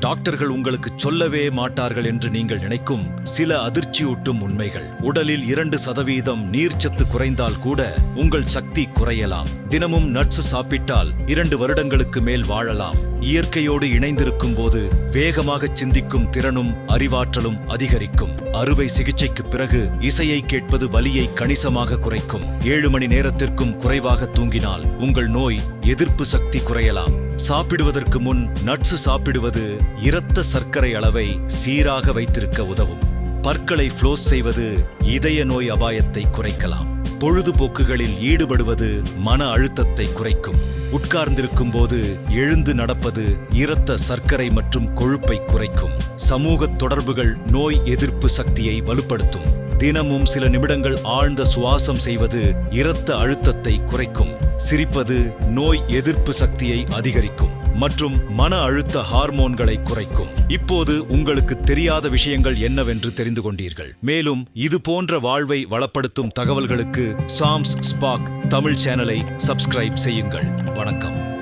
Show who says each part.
Speaker 1: டாக்டர்கள் உங்களுக்கு சொல்லவே மாட்டார்கள் என்று நீங்கள் நினைக்கும் சில அதிர்ச்சியூட்டும் உண்மைகள். உடலில் இரண்டு சதவீதம் நீர்ச்சத்து குறைந்தால் கூட உங்கள் சக்தி குறையலாம். தினமும் நட்ஸ் சாப்பிட்டால் இரண்டு வருடங்களுக்கு மேல் வாழலாம். இயற்கையோடு இணைந்திருக்கும் போது வேகமாக சிந்திக்கும் திறனும் அறிவாற்றலும் அதிகரிக்கும். அறுவை சிகிச்சைக்கு பிறகு இசையை கேட்பது வலியை கணிசமாக குறைக்கும். ஏழு மணி நேரத்திற்கும் குறைவாக தூங்கினால் உங்கள் நோய் எதிர்ப்பு சக்தி குறையலாம். சாப்பிடுவதற்கு முன் நட்ஸ் சாப்பிடுவது இரத்த சர்க்கரை அளவை சீராக வைத்திருக்க உதவும். பற்களை ஃப்ளோஸ் செய்வது இதய நோய் அபாயத்தை குறைக்கலாம். பொழுதுபோக்குகளில் ஈடுபடுவது மன அழுத்தத்தை குறைக்கும். உட்கார்ந்திருக்கும் போது எழுந்து நடப்பது இரத்த சர்க்கரை மற்றும் கொழுப்பை குறைக்கும். சமூக தொடர்புகள் நோய் எதிர்ப்பு சக்தியை வலுப்படுத்தும். தினமும் சில நிமிடங்கள் ஆழ்ந்த சுவாசம் செய்வது இரத்த அழுத்தத்தை குறைக்கும். சிரிப்பது நோய் எதிர்ப்பு சக்தியை அதிகரிக்கும் மற்றும் மன அழுத்த ஹார்மோன்களை குறைக்கும். இப்போது உங்களுக்கு தெரியாத விஷயங்கள் என்னவென்று தெரிந்து கொண்டீர்கள். மேலும் இது போன்ற வாழ்வை வளப்படுத்தும் தகவல்களுக்கு சாம்ஸ் ஸ்பாக் தமிழ் சேனலை சப்ஸ்கிரைப் செய்யுங்கள். வணக்கம்.